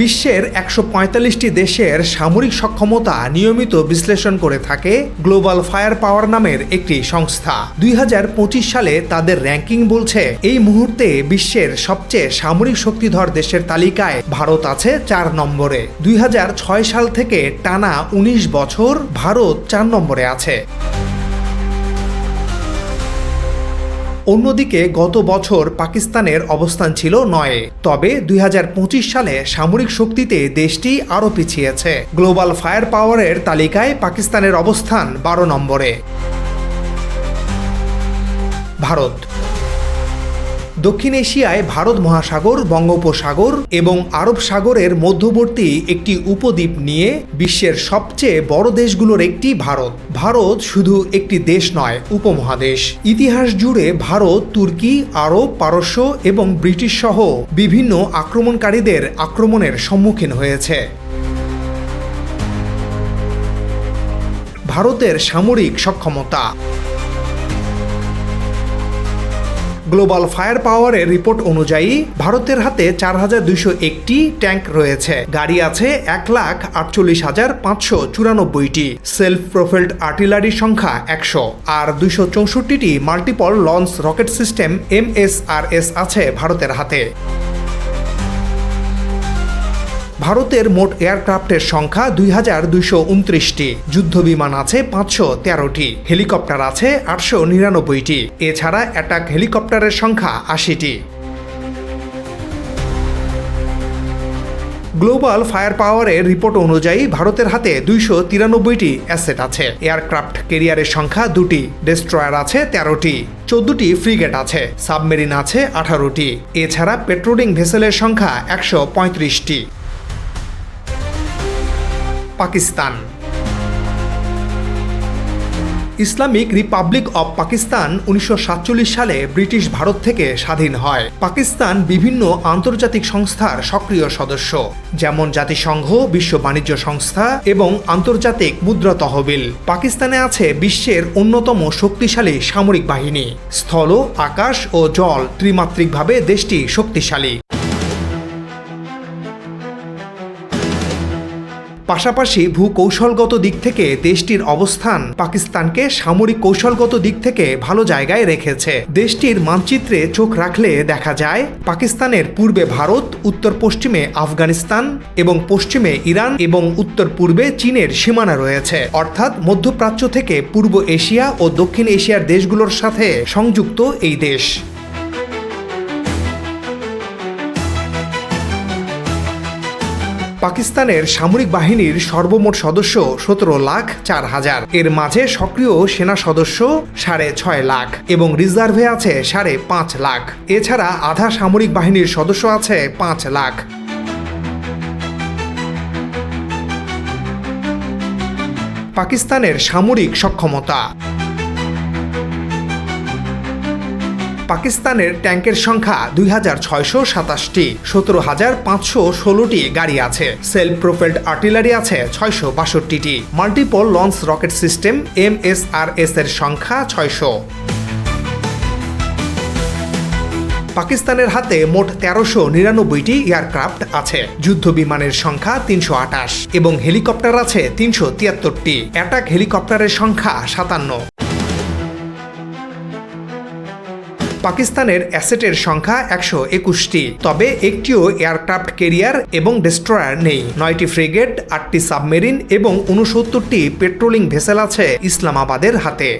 বিশ্বের একশো পঁয়তাল্লিশটি দেশের সামরিক সক্ষমতা নিয়মিত বিশ্লেষণ করে থাকে গ্লোবাল ফায়ার পাওয়ার নামের একটি সংস্থা। দুই হাজার পঁচিশ সালে তাদের র্যাঙ্কিং বলছে, এই মুহূর্তে বিশ্বের সবচেয়ে সামরিক শক্তিধর দেশের তালিকায় ভারত আছে চার নম্বরে। দুই হাজার ছয় সাল থেকে টানা ১৯ বছর ভারত চার নম্বরে আছে। অন্যদিকে গত বছর পাকিস্তানের অবস্থান ছিল নয়ে। তবে দুই হাজার পঁচিশ সালে সামরিক শক্তিতে দেশটি আরও পিছিয়েছে। গ্লোবাল ফায়ার পাওয়ারের তালিকায় পাকিস্তানের অবস্থান বারো নম্বরে। ভারত দক্ষিণ এশিয়ায় ভারত মহাসাগর, বঙ্গোপসাগর এবং আরব সাগরের মধ্যবর্তী একটি উপদ্বীপ নিয়ে বিশ্বের সবচেয়ে বড় দেশগুলোর একটি ভারত। ভারত শুধু একটি দেশ নয়, উপমহাদেশ। ইতিহাস জুড়ে ভারত, তুর্কি, আরব, পারস্য এবং ব্রিটিশ সহ বিভিন্ন আক্রমণকারীদের আক্রমণের সম্মুখীন হয়েছে। ভারতের সামরিক সক্ষমতা গ্লোবাল ফায়ার পাওয়ারের রিপোর্ট অনুযায়ী ভারতের হাতে চার হাজার দুইশো একটি ট্যাঙ্ক রয়েছে। গাড়ি আছে এক লাখ আটচল্লিশ হাজার পাঁচশো চুরানব্বইটি। সেলফ প্রোফেল্ড আর্টিলারির সংখ্যা একশো। আর দুইশো চৌষট্টিটি multiple launch rocket system M S R S আছে ভারতের হাতে। ভারতের মোট এয়ারক্রাফটের সংখ্যা দুই হাজার দুইশো উনত্রিশটি। যুদ্ধ বিমান আছে পাঁচশো তেরোটি। হেলিকপ্টার আছে আটশো নিরানব্বইটি। এছাড়া অ্যাটাক হেলিকপ্টারের সংখ্যা আশিটি। গ্লোবাল ফায়ার পাওয়ারের রিপোর্ট অনুযায়ী ভারতের হাতে দুইশো তিরানব্বইটি অ্যাসেট আছে। এয়ারক্রাফট কেরিয়ারের সংখ্যা দুটি। ডেস্ট্রয়ার আছে তেরোটি। চোদ্দটি ফ্রিগেট আছে। সাবমেরিন আছে আঠারোটি। এছাড়া পেট্রোলিং ভেসেলের সংখ্যা একশো পঁয়ত্রিশটি। Pakistan. Islamic republic of Pakistan উনিশশো সাতচল্লিশ সালে ব্রিটিশ ভারত থেকে স্বাধীন হয়। পাকিস্তান বিভিন্ন আন্তর্জাতিক সংস্থার সক্রিয় সদস্য, যেমন জাতিসংঘ, বিশ্ব বাণিজ্য সংস্থা এবং আন্তর্জাতিক মুদ্রা তহবিল। পাকিস্তানে আছে বিশ্বের অন্যতম শক্তিশালী সামরিক বাহিনী। স্থল, আকাশ ও জল ত্রিমাত্রিকভাবে দেশটি শক্তিশালী। পাশাপাশি ভূকৌশলগত দিক থেকে দেশটির অবস্থান পাকিস্তানকে সামরিক কৌশলগত দিক থেকে ভালো জায়গায় রেখেছে। দেশটির মানচিত্রে চোখ রাখলে দেখা যায়, পাকিস্তানের পূর্বে ভারত, উত্তর পশ্চিমে আফগানিস্তান এবং পশ্চিমে ইরান এবং উত্তর পূর্বে চীনের সীমানা রয়েছে। অর্থাৎ মধ্যপ্রাচ্য থেকে পূর্ব এশিয়া ও দক্ষিণ এশিয়ার দেশগুলোর সাথে সংযুক্ত এই দেশ। পাকিস্তানের সামরিক বাহিনীর সর্বমোট সদস্য সতেরো লাখ চার হাজার। এর মাঝে সক্রিয় সেনা সদস্য সাড়ে ছয় লাখ এবং রিজার্ভে আছে সাড়ে পাঁচ লাখ। এছাড়া আধা সামরিক বাহিনীর সদস্য আছে পাঁচ লাখ। পাকিস্তানের সামরিক সক্ষমতা পাকিস্তানের ট্যাঙ্কের সংখ্যা দুই হাজার ছয়শো সাতাশটি, সতেরো হাজার পাঁচশো ষোলোটি গাড়ি আছে। সেলফ প্রোফেল্ড আর্টিলারি আছে ছয়শো বাষট্টিটি। Multiple launch rocket system M S R S এর সংখ্যা ছয়শো। পাকিস্তানের হাতে মোট তেরোশো নিরানব্বইটি এয়ারক্রাফট আছে। যুদ্ধ বিমানের সংখ্যা তিনশো আটাশ এবং হেলিকপ্টার আছে তিনশো তিয়াত্তরটি। অ্যাটাক হেলিকপ্টারের সংখ্যা সাতান্ন। পাকিস্তানের অ্যাসেটের সংখ্যা একশো একুশটি। তবে একটিও এয়ারক্রাফট কেরিয়ার এবং ডেস্ট্রয়ার নেই। নয়টি ফ্রিগেট, আটটি সাবমেরিন এবং উনসত্তরটি পেট্রোলিং ভেসেল আছে ইসলামাবাদের হাতে।